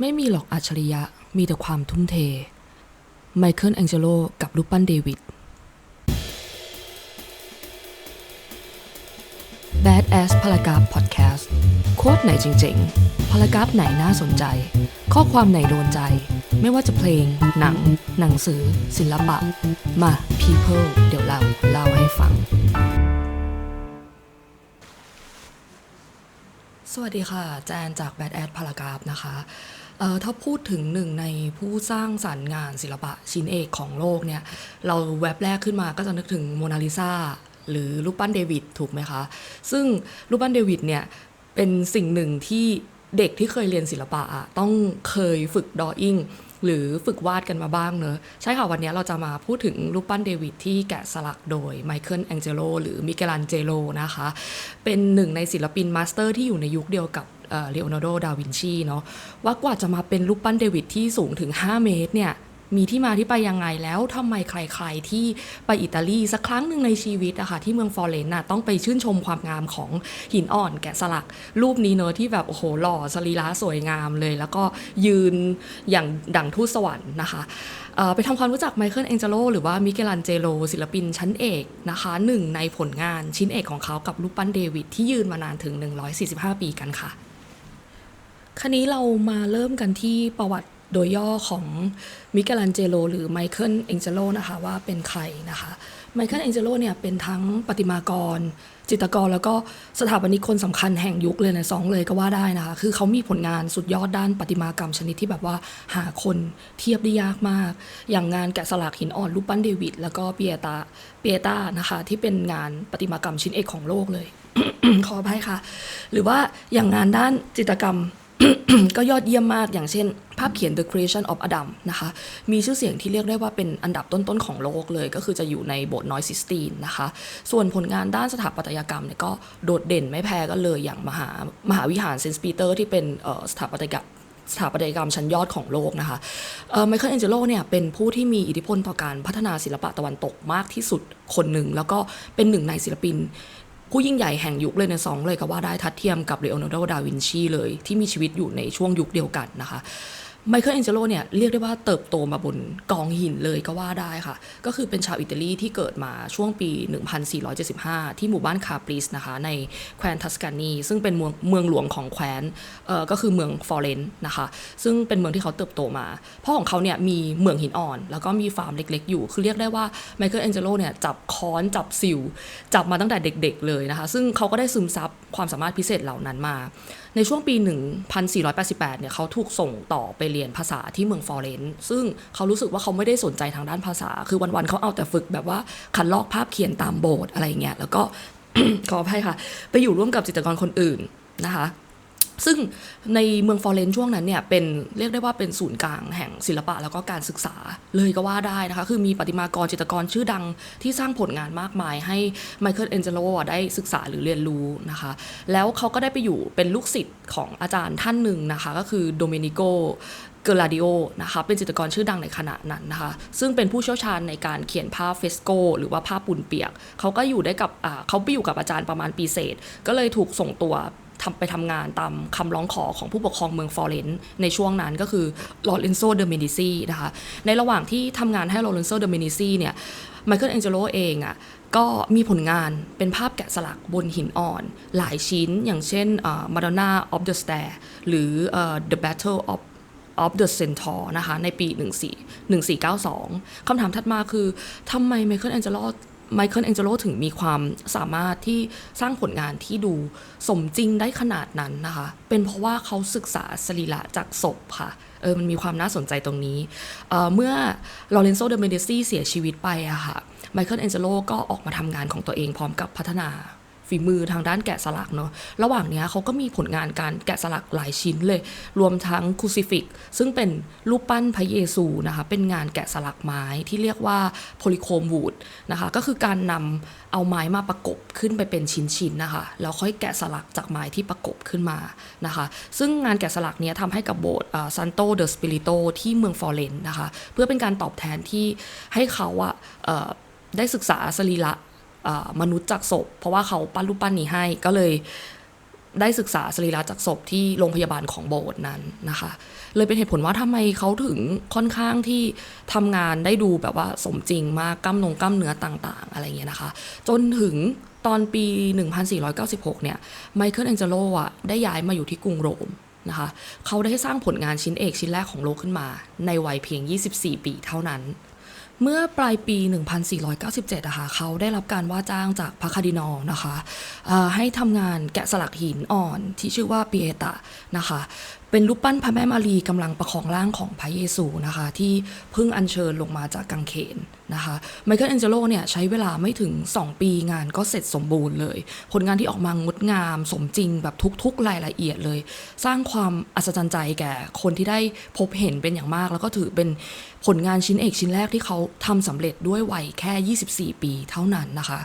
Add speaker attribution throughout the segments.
Speaker 1: ไม่มีหรอกอัจฉริยะ มีแต่ความทุ่มเท ไมเคิลแองเจโลกับรูปปั้นเดวิด Bad Ass พารากราฟพอดแคสต์โค้ดไหนจริงๆพารากราฟไหนน่าสนใจ ข้อความไหนโดนใจ ไม่ว่าจะเพลง หนัง หนังสือ ศิลปะ มา People เดี๋ยวเราเล่าให้ฟัง สวัสดีค่ะ แจนจาก Bad Ad พารากราฟนะคะเอ่อถ้าพูดถึงหนึ่งในผู้สร้างสรรค์งานศิลปะชิ้นเอกของโลกเนี่ย เราแว็บแรกขึ้นมาก็จะนึกถึงโมนาลิซาหรือรูปปั้นเดวิดถูกไหมคะ ซึ่งรูปปั้นเดวิดเนี่ย เป็นสิ่งหนึ่งที่เด็กที่เคยเรียนศิลปะอะต้องเคยฝึกดออิ่ง หรือฝึกวาดกันมาบ้างเนอะใช่ค่ะวันนี้เราจะมาพูดถึงรูปปั้นเดวิดที่แกะสลักโดยไมเคิลแองเจโลหรือมิเกลันเจโลนะคะ เป็นหนึ่งในศิลปินมาสเตอร์ที่อยู่ในยุคเดียวกับเลโอนาร์โด ดาวินชีเนาะว่ากว่าจะมาเป็นรูปปั้นเดวิดที่สูงถึง 5 เมตรเนี่ย มีที่มาที่ไปยังไงแล้วทำไมใครๆที่ไปอิตาลีสักครั้งหนึ่งในชีวิตอะค่ะที่เมืองฟลอเรนซ์น่ะต้องไปชื่นชมความงามของหินอ่อนแกะสลัก รูปนี้เนอะที่แบบโอ้โหหล่อสรีระสวยงามเลย แล้วก็ยืนอย่างดั่งทูตสวรรค์นะคะไปทำความรู้จักไมเคิลแองเจโลหรือว่ามิเกลันเจโลศิลปินชั้นเอกนะคะหนึ่งในผลงานชิ้นเอกของเขากับรูปปั้นเดวิดที่ยืนมานานถึง 145 ปีกันค่ะคราวนี้เรามาเริ่มกันที่ประวัติ โดยย่อของมิเกลันเจโลหรือไมเคิลเอ็งเจโลนะคะว่าเป็นใครนะคะไมเคิลเอ็งเจโลเนี่ยเป็นทั้งประติมากร จิตรกรแล้วก็สถาปนิกคนสำคัญแห่งยุคเลยในสองเลยก็ว่าได้นะคะ คือเขามีผลงานสุดยอดด้านประติมากรรมชนิดที่แบบว่าหาคนเทียบได้ยากมาก อย่างงานแกะสลักหินอ่อนรูปปั้นเดวิดแล้วก็เปียตาเปียตานะคะที่เป็นงานประติมากรรมชิ้นเอกของโลกเลยขออภัยค่ะ หรือว่าอย่างงานด้านจิตรกรรม ก็ยอดเยี่ยมมากอย่างเช่น ภาพเขียน The Creation of Adam นะคะ มีชื่อเสียงที่เรียกได้ว่าเป็นอันดับต้น ๆ ของโลกเลย ก็คือจะอยู่ในโบสถ์นอยซิสตีนนะคะ ส่วนผลงานด้านสถาปัตยกรรมเนี่ยก็โดดเด่นไม่แพ้กันเลยอย่างมหามหาวิหารเซนต์ปีเตอร์ที่เป็นสถาปัตยกรรมสถาปัตยกรรมชั้นยอดของโลกนะคะไมเคิลแองเจโลเนี่ยเป็นผู้ที่มีอิทธิพลต่อการพัฒนาศิลปะตะวันตกมากที่สุดคนหนึ่ง แล้วก็เป็นหนึ่งในศิลปิน ผู้ยิ่งใหญ่แห่งยุคเลยในสองเลยก็ว่าได้ทัดเทียมกับเลโอนาร์โด ดาวินชีเลย ที่มีชีวิตอยู่ในช่วงยุคเดียวกันนะคะ ไมเคิลแองเจโลเนี่ยเรียกได้ว่าเติบโตมาบนกองหินเลยก็ว่าได้ค่ะ ก็คือเป็นชาวอิตาลีที่เกิดมาช่วงปี 1475 ที่หมู่บ้านคาปริสนะคะ ในแคว้นทัสกานี ซึ่งเป็นเมืองเมืองหลวงของแคว้นเอ่อก็คือเมืองฟลอเรนซ์นะคะ ซึ่งเป็นเมืองที่เขาเติบโตมา พ่อของเขาเนี่ยมีเมืองหินอ่อน แล้วก็มีฟาร์มเล็กๆอยู่ คือเรียกได้ว่าไมเคิลแองเจโลเนี่ยจับค้อนจับสิว จับมาตั้งแต่เด็กๆเลยนะคะ ซึ่งเขาก็ได้ซึมซับความสามารถพิเศษเหล่านั้นมา ในช่วงปี 1488 เนี่ยเขาถูกส่งต่อไปเรียนภาษาที่เมืองฟลอเรนซ์ซึ่งเขารู้สึกว่าเขาไม่ได้สนใจทางด้านภาษา คือวันๆเขาเอาแต่ฝึกแบบว่าคันลอกภาพเขียนตามโบสถ์อะไรเงี้ย แล้วก็ขออภัยค่ะ ไปอยู่ร่วมกับจิตรกรคนอื่นนะคะ ซึ่งในเมืองฟลอเรนซ์ช่วงนั้นเนี่ยเป็นเรียกได้ว่าเป็นศูนย์กลางแห่งศิลปะแล้วก็การศึกษาเลยก็ว่าได้นะคะ คือมีประติมากรจิตรกรชื่อดังที่สร้างผลงานมากมายให้ไมเคิลแองเจโลได้ศึกษาหรือเรียนรู้นะคะ แล้วเขาก็ได้ไปอยู่เป็นลูกศิษย์ของอาจารย์ท่านหนึ่งนะคะ ก็คือโดเมนิโกเกลาดิโอนะคะเป็นจิตรกรชื่อดังในขณะนั้นนะคะ ซึ่งเป็นผู้เชี่ยวชาญในการเขียนภาพเฟสโก หรือว่าภาพปูนเปียก เขาก็อยู่ได้กับเขาไปอยู่กับอาจารย์ประมาณปีเศษ ก็เลยถูกส่งตัว ทำไปทำงานตามคำร้องขอของผู้ปกครองเมืองฟลอเรนซ์ในช่วงนั้นก็คือลอเรนโซเดอเมนิซีนะคะในระหว่างที่ทำงานให้ลอเรนโซเดอเมนิซีเนี่ยไมเคิลแองเจโลเองอะก็มีผลงานเป็นภาพแกะสลักบนหินอ่อน หลายชิ้นอย่างเช่น Madonna of the Stair หรือ The Battle of of the Centaur นะคะในปี 14 1492 คำถามถัดมาคือทำไมไมเคิลแองเจโล ไมเคิลแองเจโลถึงมีความสามารถที่สร้างผลงานที่ดูสมจริงได้ขนาดนั้นนะคะ เป็นเพราะว่าเขาศึกษาสรีระจากศพค่ะเออมันมีความน่าสนใจตรงนี้เเมื่อลอเรนโซเดเมเดซีเสียชีวิตไปอะค่ะไมเคิลแองเจโลก็ออกมาทำงานของตัวเองพร้อมกับพัฒนา ฝีมือทางด้านแกะสลักเนาะระหว่างนี้เขาก็มีผลงานการแกะสลักหลายชิ้นเลย รวมทั้งคูซิฟิกซึ่งเป็นรูปปั้นพระเยซูนะคะเป็นงานแกะสลักไม้ที่เรียกว่าโพลิโคมวูดนะคะก็คือการนำเอาไม้มาประกบขึ้นไปเป็นชิ้นๆนะคะแล้วค่อยแกะสลักจากไม้ที่ประกบขึ้นมานะคะ ซึ่งงานแกะสลักนี้ทำให้กับโบสถ์ซันโตเดอะสปิริโตที่เมืองฟลอเรนนะคะ เพื่อเป็นการตอบแทนที่ให้เขาอะได้ศึกษาสรีระ มนุษย์จากศพ เพราะว่าเขาปั้นรูปปั้นนี้ให้ก็เลยได้ศึกษาสรีระจากศพที่โรงพยาบาลของโบสถ์นั้นนะคะ เลยเป็นเหตุผลว่าทำไมเขาถึงค่อนข้างที่ทำงานได้ดูแบบว่าสมจริงมากกล้ามนงกล้ามเนื้อต่างๆ อะไรเงี้ยนะคะ จนถึงตอนปี 1496 เนี่ยไมเคิลแองเจโลอะได้ย้ายมาอยู่ที่กรุงโรมนะคะ เขาได้สร้างผลงานชิ้นเอกชิ้นแรกของโลกขึ้นมา ในวัยเพียง 24 ปีเท่านั้น เมื่อปลายปี 1497นะคะเขาได้รับการว่าจ้างจากพระคาดินอลนะคะให้ทำงานแกะสลักหินอ่อนที่ชื่อว่าปีเอตะนะคะ เป็นรูปปั้นพระแม่มารีกำลังประคองร่างของพระเยซูนะคะ ที่เพิ่งอัญเชิญลงมาจากกังเขนนะคะไมเคิลแองเจโลเนี่ยใช้เวลาไม่ถึง 2 ปีงานก็เสร็จสมบูรณ์เลย ผลงานที่ออกมางดงามสมจริงแบบทุกๆรายละเอียดเลย สร้างความอัศจรรย์ใจแก่คนที่ได้พบเห็นเป็นอย่างมาก แล้วก็ถือเป็นผลงานชิ้นเอกชิ้นแรกที่เขาทำสำเร็จด้วยวัยแค่ 24 ปีเท่านั้นนะคะ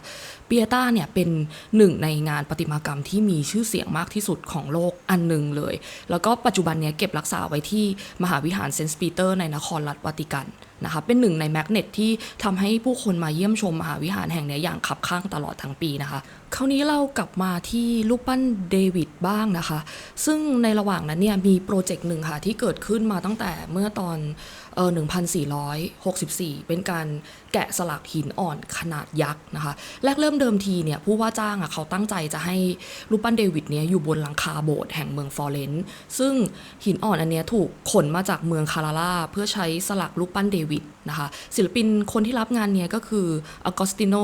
Speaker 1: ปียต้าเนี่ยเป็นหนึ่งในงานประติมากรรมที่มีชื่อเสียงมากที่สุดของโลกอันหนึ่งเลย แล้วก็ปัจจุบันเนี้ยเก็บรักษาไว้ที่มหาวิหารเซนต์ปีเตอร์ในนครรัฐวาติกันนะคะเป็นหนึ่งในแมกเนตที่ทำให้ผู้คนมาเยี่ยมชมมหาวิหารแห่งนี้อย่างขับข้างตลอดทั้งปีนะคะ คราวนี้เรากลับมาที่รูปปั้นเดวิดบ้างนะคะ ซึ่งในระหว่างนั้นเนี่ยมีโปรเจกต์หนึ่งค่ะที่เกิดขึ้นมาตั้งแต่เมื่อตอน เออ1464 เป็นการแกะสลักหินอ่อนขนาดยักษ์นะคะ แรกเริ่มเดิมทีเนี่ยผู้ว่าจ้างอะเขาตั้งใจจะให้รูปปั้นเดวิดเนี่ยอยู่บนหลังคาโบสถ์แห่งเมืองฟลอเรนซ์ซึ่งหินอ่อนอันเนี้ยถูกขนมาจากเมืองคาราลาเพื่อใช้สลักรูปปั้นเดวิดนะคะ ศิลปินคนที่รับงานเนี้ยก็คืออากอสติโน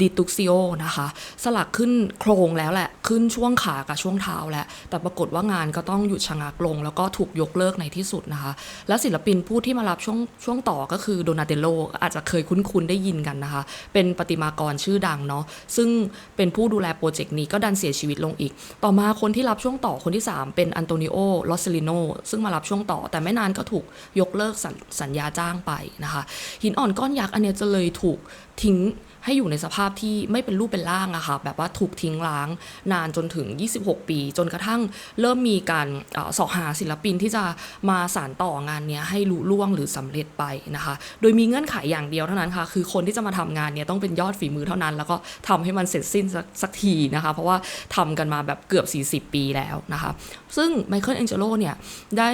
Speaker 1: ดิตุกซิโอนะคะ สลักขึ้นโครงแล้วแหละ ขึ้นช่วงขากับช่วงเท้าแหล้วแต่ปรากฏว่างานก็ต้องหยุดชะงักลง แล้วก็ถูกยกเลิกในที่สุดนะคะ และศิลปินผู้ที่มารับช่วงช่วงต่อก็คือโดนาเตโลอาจจะเคยคุ้นๆได้ยินกันนะคะ เป็นประติมากรชื่อดังเนาะซึ่งเป็นผู้ดูแลโปรเจกต์นี้ก็ดันเสียชีวิตลงอีก ต่อมาคนที่รับช่วงต่อคนที่ 3 เป็นอันโตนิโอลอสเซลิโนซึ่งมารับช่วงต่อ แต่ไม่นานก็ถูกยกเลิกสัญสัญญาจ้างไปนะคะ หินอ่อนก้อนยักษ์อันเนี้ยจะเลยถูกทิ้ง ให้อยู่ในสภาพที่ไม่เป็นรูปเป็นร่างอะค่ะแบบว่าถูกทิ้งร้าง นานจนถึง 26 ปี จนกระทั่งเริ่มมีการเอหาศิลปินที่จะมาสานต่องานเนี้ยให้ลุล่วงหรือสำเร็จไปนะคะ โดยมีเงื่อนไขอย่างเดียวเท่านั้นค่ะ คือคนที่จะมาทำงานเนี้ยต้องเป็นยอดฝีมือเท่านั้น แล้วก็ทำให้มันเสร็จสิ้นสักทีนะคะ เพราะว่าทำกันมาแบบเกือบ 40 ปีแล้วนะคะ ซึ่งไมเคิลแองเจโลเนี่ยได้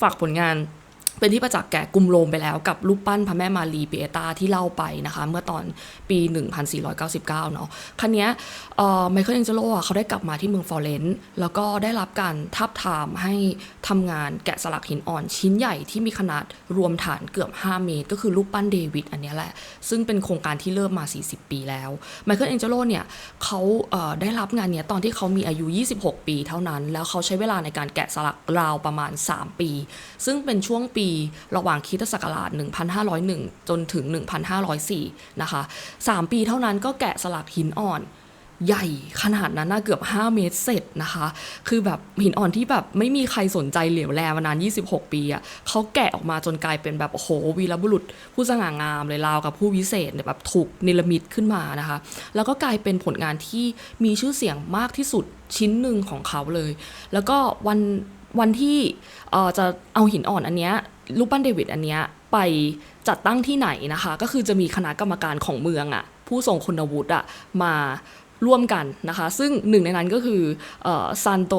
Speaker 1: ฝากผลงาน เป็นที่ประจักษ์แก่กรุมโรมไปแล้วกับรูปปั้นพระแม่มารีปิเอตาที่เล่าไปนะคะ เมื่อตอนปี 1499 เนาะคันเนี้ไมเคิลแองเจโลเขาได้กลับมาที่เมืองฟลอเรนซ์แล้วก็ได้รับการทับทามให้ทำงานแกะสลักหินอ่อนชิ้นใหญ่ที่มีขนาดรวมฐานเกือบ 5 เมตร ก็คือรูปปั้นเดวิดอันนี้แหละ ซึ่งเป็นโครงการที่เริ่มมา 40 ปีแล้วไมเคิลแองเจโลเนี่ยเขาเได้รับงานเนี้ยตอนที่เขามีอายุ 26 ปีเท่านั้น แล้วเขาใช้เวลาในการแกะสลักราวประมาณ 3 ปี ซึ่งเป็นช่วงปีระหว่างคิตศักราช 1501 จนถึง 1504 นะคะ 3 ปีเท่านั้นก็แกะสลักหินอ่อนใหญ่ขนาดนั้นนะเกือบ 5 เมตรเสร็จนะคะ คือแบบหินอ่อนที่แบบไม่มีใครสนใจเหลียวแลมานาน 26 ปีอะ่ะเขาแกะออกมาจนกลายเป็นแบบโอ้โหวีรบุรุษ ผู้สง่างามเลยราวกับผู้วิเศษเนี่ยแบบถูกนิรมิตขึ้นมานะคะ แล้วก็กลายเป็นผลงานที่มีชื่อเสียงมากที่สุดชิ้นหนึ่งของเขาเลย แล้วก็วันวันที่จะเอาหินอ่อนอันเนี้ย รูปปั้นเดวิดอันเนี้ยไปจัดตั้งที่ไหนนะคะ ก็คือจะมีคณะกรรมการของเมืองอะ่ะผู้ทรงคุณวุฒิอะ่ะมาร่วมกันนะคะ ซึ่งหนึ่งในนั้นก็คือซานโต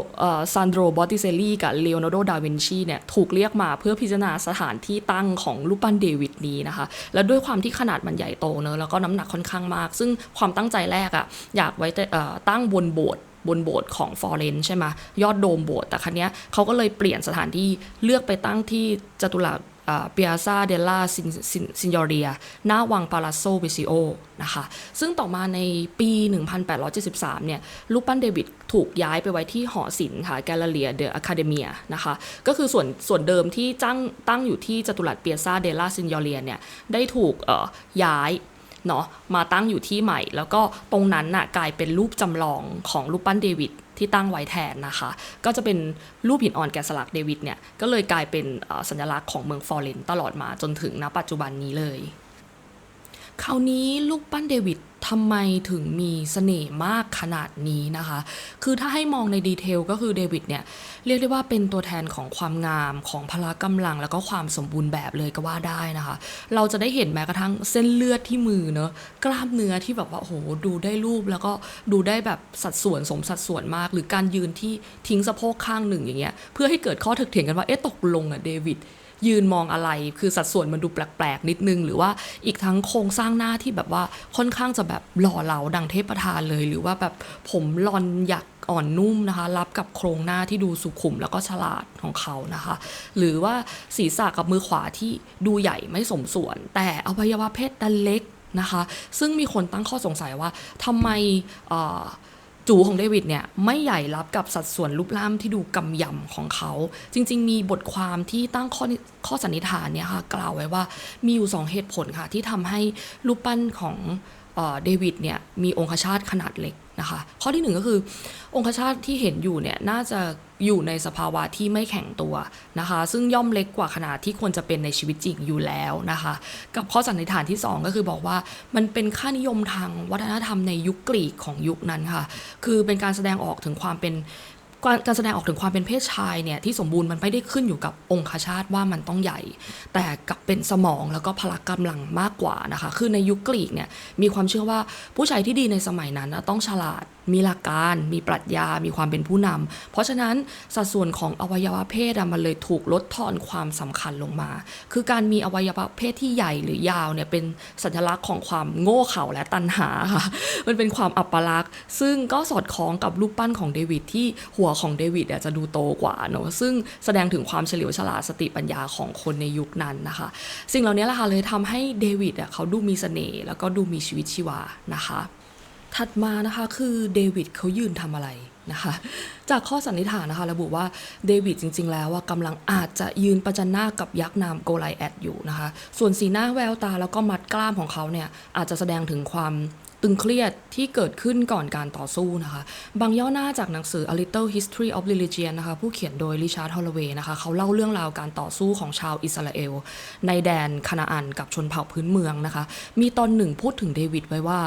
Speaker 1: ซานโดรบอตติเซลีกับเลโอนาร์โด ดาวินชีเนี่ยถูกเรียกมาเพื่อพิจารณาสถานที่ตั้งของรูปปั้นเดวิดนี้นะคะ และด้วยความที่ขนาดมันใหญ่โตเนอะแล้วก็น้ำหนักค่อนข้างมาก ซึ่งความตั้งใจแรกอะอยากไว้แต่ตั้งบนโบสถ์ บนโบสถ์ของฟอร์เรนใช่ไหมยอดโดมโบสถ์แต่ครั้นี้เขาก็เลยเปลี่ยนสถานที่เลือกไปตั้งที่จตุรัสเปียซาเดล a าซินยอเรียหน้าวังปาลาโซวิซิโอนะคะ ซึ่งต่อมาในปี 1873 เนี่ย รูปปั้นเดวิดถูกย้ายไปไว้ที่หอศิลป์ค่ะแกลเลียเดอะอะคาเดเมียนะคะ ก็คือส่วนส่วนเดิมที่ตั้งตั้งอยู่ที่จตุรัสเปียซาเดล a าซินยอเรียเนี่ย ได้ถูกย้าย เนาะมาตั้งอยู่ที่ใหม่ แล้วก็ตรงนั้นน่ะกลายเป็นรูปจำลองของรูปปั้นเดวิดที่ตั้งไว้แทนนะคะ ก็จะเป็นรูปหินอ่อนแกะสลักเดวิดเนี่ยก็เลยกลายเป็นสัญลักษณ์ของเมืองฟลอเรนตลอดมาจนถึงณปัจจุบันนี้เลย คราวนี้ลูกปั้นเดวิดทำไมถึงมีเสน่ห์มากขนาดนี้นะคะ คือถ้าให้มองในดีเทลก็คือเดวิดเนี่ย เรียกได้ว่าเป็นตัวแทนของความงามของพละกำลัง แล้วก็ความสมบูรณ์แบบเลยก็ว่าได้นะคะ เราจะได้เห็นแม้กระทั่งเส้นเลือดที่มือเนอะกล้ามเนื้อที่แบบว่าโอ้โหดูได้รูปแล้วก็ดูได้แบบสัดส่วนสมสัดส่วนมาก หรือการยืนที่ทิ้งสะโพกข้างหนึ่งอย่างเงี้ยเพื่อให้เกิดข้อถกเถียงกันว่าเอ๊ะตกลงอะเดวิด ยืนมองอะไร คือสัดส่วนมันดูแปลกๆนิดนึง หรือว่าอีกทั้งโครงสร้างหน้าที่แบบว่าค่อนข้างจะแบบหล่อเหลาดังเทพประธานเลย หรือว่าแบบผมลอนหยักอ่อนนุ่มนะคะ รับกับโครงหน้าที่ดูสุขุมแล้วก็ฉลาดของเขานะคะ หรือว่าศีรษะกับมือขวาที่ดูใหญ่ไม่สมส่วน แต่อวัยวะเพศดันเล็กนะคะ ซึ่งมีคนตั้งข้อสงสัยว่าทำไมอ่อ จูของเดวิดเนี่ยไม่ใหญ่รับกับสัดส่วนรูปร่างที่ดูกำยำของเขา จริง ๆ มีบทความที่ตั้งข้อข้อสันนิษฐานเนี่ยค่ะกล่าวไว้ว่ามีอยู่ 2 เหตุผลค่ะที่ทำให้รูปปั้นของ เดวิดเนี่ยมีองคชาตขนาดเล็กนะคะข้อที่หนึ่งก็คือ องคชาตที่เห็นอยู่เนี่ยน่าจะอยู่ในสภาวะที่ไม่แข็งตัวนะคะ ซึ่งย่อมเล็กกว่าขนาดที่ควรจะเป็นในชีวิตจริงอยู่แล้วนะคะ กับข้อสันนิษฐานที่ 2 ก็คือบอกว่ามันเป็นค่านิยมทางวัฒนธรรมในยุคกรีกของยุคนั้นค่ะ คือเป็นการแสดงออกถึงความเป็น การแสดงออกถึงความเป็นเพศชายเนี่ยที่สมบูรณ์มันไม่ได้ขึ้นอยู่กับองคชาตว่ามันต้องใหญ่ แต่กับเป็นสมองแล้วก็พละกำลังมากกว่านะคะ คือในยุคกรีกเนี่ยมีความเชื่อว่าผู้ชายที่ดีในสมัยนั้นต้องฉลาดมีหลักการ มีปรัชญา มีความเป็นผู้นำเพราะฉะนั้นสัดส่วนของอวัยวะเพศมันเลยถูกลดทอนความสำคัญลงมา คือการมีอวัยวะเพศที่ใหญ่หรือยาวเนี่ยเป็นสัญลักษณ์ของความโง่เขลาและตันหาค่ะ มันเป็นความอัปลักษณ์ ซึ่งก็สอดคล้องกับรูปปั้นของเดวิดที่หัวของเดวิดจะดูโตกว่าเนอะซึ่งแสดงถึงความเฉลียวฉลาดสติปัญญาของคนในยุคนั้นนะคะ สิ่งเหล่านี้แหละค่ะเลยทำให้เดวิดเขาดูมีเสน่ห์แล้วก็ดูมีชีวิตชีวานะคะ ถัดมานะคะคือเดวิดเขายืนทำอะไรนะคะจากข้อสันนิษฐานนะคะระบุว่าเดวิดจริง ๆ แล้วว่ากำลังอาจจะยืนประจันหน้ากับยักษ์นามโกไลแอดอยู่นะคะ ส่วนสีหน้าแววตาแล้วก็มัดกล้ามของเขาเนี่ยอาจจะแสดงถึงความ ตึงเครียดที่เกิดขึ้นก่อนการต่อสู้นะคะ บางย่อหน้าจากหนังสือ A Little History of Religion นะคะ ผู้เขียนโดยริชาร์ดฮอลลเวย์นะคะ เขาเล่าเรื่องราวการต่อสู้ของชาวอิสราเอล ในแดนคานาอันกับชนเผ่าพื้นเมืองนะคะ มีตอนหนึ่งพูดถึงเดวิดไว้ว่า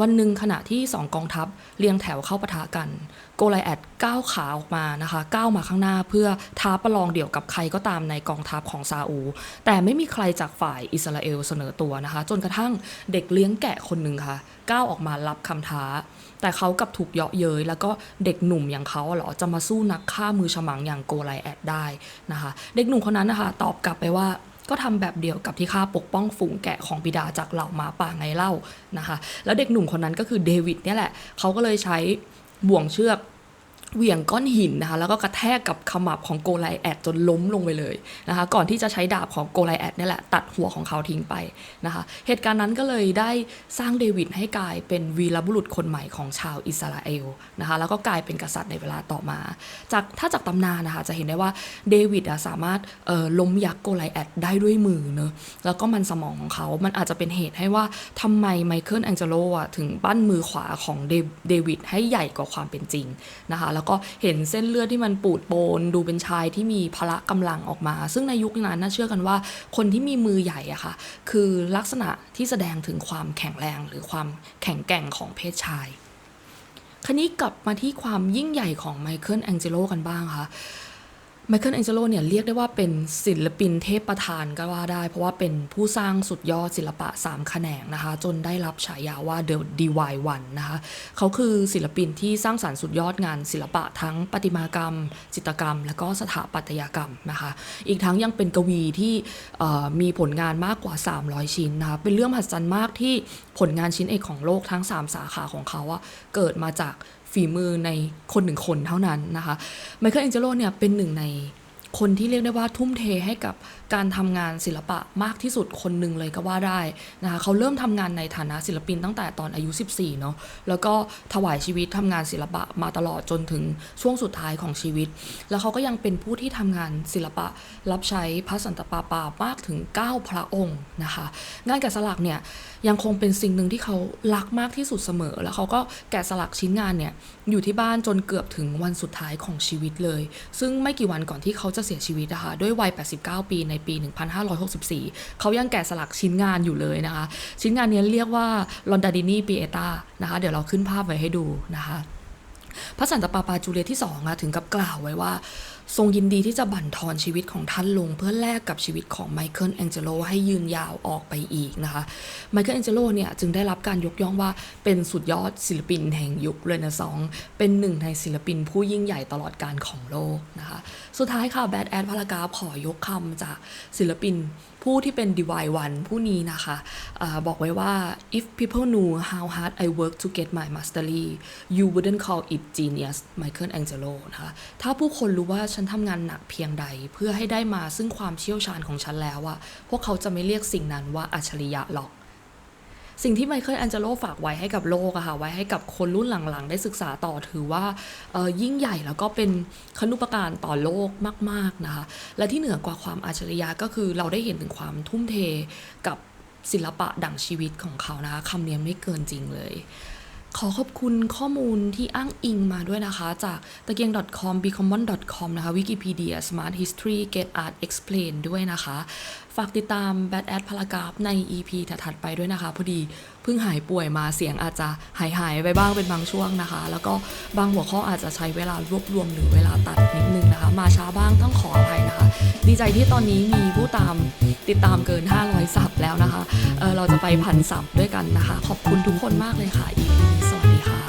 Speaker 1: วันหนึ่งขณะที่สองกองทัพเรียงแถวเข้าปะทะกัน โกไลแอดก้าวขาออกมานะคะก้าวมาข้างหน้าเพื่อท้าประลองเดี่ยวกับใครก็ตามในกองทัพของซาอู แต่ไม่มีใครจากฝ่ายอิสราเอลเสนอตัวนะคะ จนกระทั่งเด็กเลี้ยงแกะคนหนึ่งค่ะก้าวออกมารับคำท้า แต่เขากลับถูกเยาะเย้ยแล้วก็เด็กหนุ่มอย่างเขาเหรอจะมาสู้นักฆ่ามือฉมังอย่างโกไลแอดได้นะคะ เด็กหนุ่มคนนั้นนะคะ ตอบกลับไปว่าก็ทำแบบเดียวกับที่ข้าปกป้องฝูงแกะของบิดาจากเหล่าหมาป่าไงเล่านะคะ แล้วเด็กหนุ่มคนนั้นก็คือเดวิดเนี่ยแหละ เขาก็เลยใช้บ่วงเชือก เหวี่ยงก้อนหินนะคะแล้วก็กระแทกกับขมับของโกไลแอดจนล้มลงไปเลยนะคะก่อนที่จะใช้ดาบของโกไลแอดนี่แหละตัดหัวของเขาทิ้งไปนะคะเหตุการณ์นั้นก็เลยได้สร้างเดวิดให้กลายเป็นวีรบุรุษคนใหม่ของชาวอิสราเอลนะคะแล้วก็กลายเป็นกษัตริย์ในเวลาต่อมา จากถ้าจากตำนานนะคะจะเห็นได้ว่าเดวิดสามารถล้มยักษ์โกไลแอดได้ด้วยมือเนอะแล้วก็มันสมองของเขา มันอาจจะเป็นเหตุให้ว่าทำไมไมเคิลแองเจโลอะถึงปั้นมือขวาของเดเดวิดให้ใหญ่กว่าความเป็นจริงนะคะแล้วก็เห็นเส้นเลือดที่มันปูดโปนดูเป็นชายที่มีพละกำลังออกมา ซึ่งในยุคนั้นน่าเชื่อกันว่า คนที่มีมือใหญ่อะค่ะ คือลักษณะที่แสดงถึงความแข็งแรงหรือความแข็งแกร่งของเพศชายคันนี้กลับมาที่ความยิ่งใหญ่ของไมเคิลแองเจโลกันบ้างค่ะ ไมเคิลแองเจโลเนี่ยเรียกได้ว่าเป็นศิลปินเทพประธานก็ว่าได้ เพราะว่าเป็นผู้สร้างสุดยอดศิลปะ 3 แขนงนะคะ จนได้รับฉายาว่า The DY1 นะคะ เขาคือศิลปินที่สร้างสารรค์สุดยอดงานศิลปะทั้งประติมากรรม จิตรกรรม และก็สถาปัตยกรรมนะคะ อีกทั้งยังเป็นกวีที่มีผลงานมากกว่า 300 ชิ้นนะคะ เป็นเรื่องมหัศจรรย์มากที่ผลงานชิ้นเอกของโลกทั้ง 3 สาขาของเขาอะเกิดมาจาก ฝีมือในคนหนึ่งคนเท่านั้นนะคะไมเคิลแองเจโลเนี่ยเป็นหนึ่งในคนที่เรียกได้ว่าทุ่มเทให้กับ การทำงานศิลปะมากที่สุดคนหนึ่งเลยก็ว่าได้นะคะเขาเริ่มทำงานในฐานะศิลปินตั้งแต่ตอนอายุ 14 เนาะแล้วก็ถวายชีวิตทำงานศิลปะมาตลอดจนถึงช่วงสุดท้ายของชีวิต แล้วเขาก็ยังเป็นผู้ที่ทำงานศิลปะรับใช้พระสันตะปาปามากถึง 9 พระองค์นะคะงานแกะสลักเนี่ยยังคงเป็นสิ่งหนึ่งที่เขารักมากที่สุดเสมอ แล้วเขาก็แกะสลักชิ้นงานเนี่ยอยู่ที่บ้านจนเกือบถึงวันสุดท้ายของชีวิตเลย ซึ่งไม่กี่วันก่อนที่เขาจะจะเสียชีวิตนะคะด้วยวัย 89 ปีในปี 1564 เขายังแกะสลักชิ้นงานอยู่เลยนะคะ ชิ้นงานนี้เรียกว่าลอนดาดินีปีเอตานะคะ เดี๋ยวเราขึ้นภาพไว้ให้ดูนะคะ พระสันตะปาปาจูเลียที่สองอะถึงกับกล่าวไว้ว่า ทรงยินดีที่จะบั่นทอนชีวิตของท่านลงเพื่อแลกกับชีวิตของไมเคิลแองเจโลให้ยืนยาวออกไปอีกนะคะไมเคิลแองเจโลเนี่ยจึงได้รับการยกย่องว่าเป็นสุดยอดศิลปินแห่งยุคเรเนซองส์เป็นหนึ่งในศิลปินผู้ยิ่งใหญ่ตลอดการของโลกนะคะ สุดท้ายค่ะแบดแอดพารากราฟขอยกคำจากศิลปิน ผู้ที่เป็น Divine One ผู้นี้นะคะอะบอกไว้ว่า if people knew how hard I work to get my mastery you wouldn't call it genius Michaelangelo นะคะถ้าผู้คนรู้ว่าฉันทำงานหนักเพียงใด เพื่อให้ได้มาซึ่งความเชี่ยวชาญของฉันแล้วอะพวกเขาจะไม่เรียกสิ่งนั้นว่าอัจฉริยะหรอก สิ่งที่ไมเคิลแอนเจโลฝากไว้ให้กับโลกอะค่ะ ไว้ให้กับคนรุ่นหลังๆ ได้ศึกษาต่อถือว่ายิ่งใหญ่แล้วก็เป็นคนุปการต่อโลกมากๆนะคะ และที่เหนือกว่าความอัจฉริยะก็คือเราได้เห็นถึงความทุ่มเทกับศิลปะดั่งชีวิตของเขานะคะคำนี้ไม่เกินจริงเลย ขอขอบคุณข้อมูลที่อ้างอิงมาด้วยนะคะ จากตะเกียง .com b c o m m o n com นะคะ Wikipedia Smart History Get Art Explain ด้วยนะคะ ฝากติดตาม Bad Ad พารากราฟใน EP ถัดๆไปด้วยนะคะ พอดีเพิ่งหายป่วยมาเสียงอาจจะหายหายๆไปบ้างเป็นบางช่วงนะคะ แล้วก็บางหัวข้ออาจจะใช้เวลารวบรวมหรือเวลาตัดนิดนึงนะคะ มาช้าบ้างต้องขออภัยนะคะ ดีใจที่ตอนนี้มีผู้ตามติดตามเกิน 500 สับแล้วนะคะเเราจะไปพันสับด้วยกันนะคะ ขอบคุณทุกคนมากเลยค่ะ EP สวัสดีค่ะ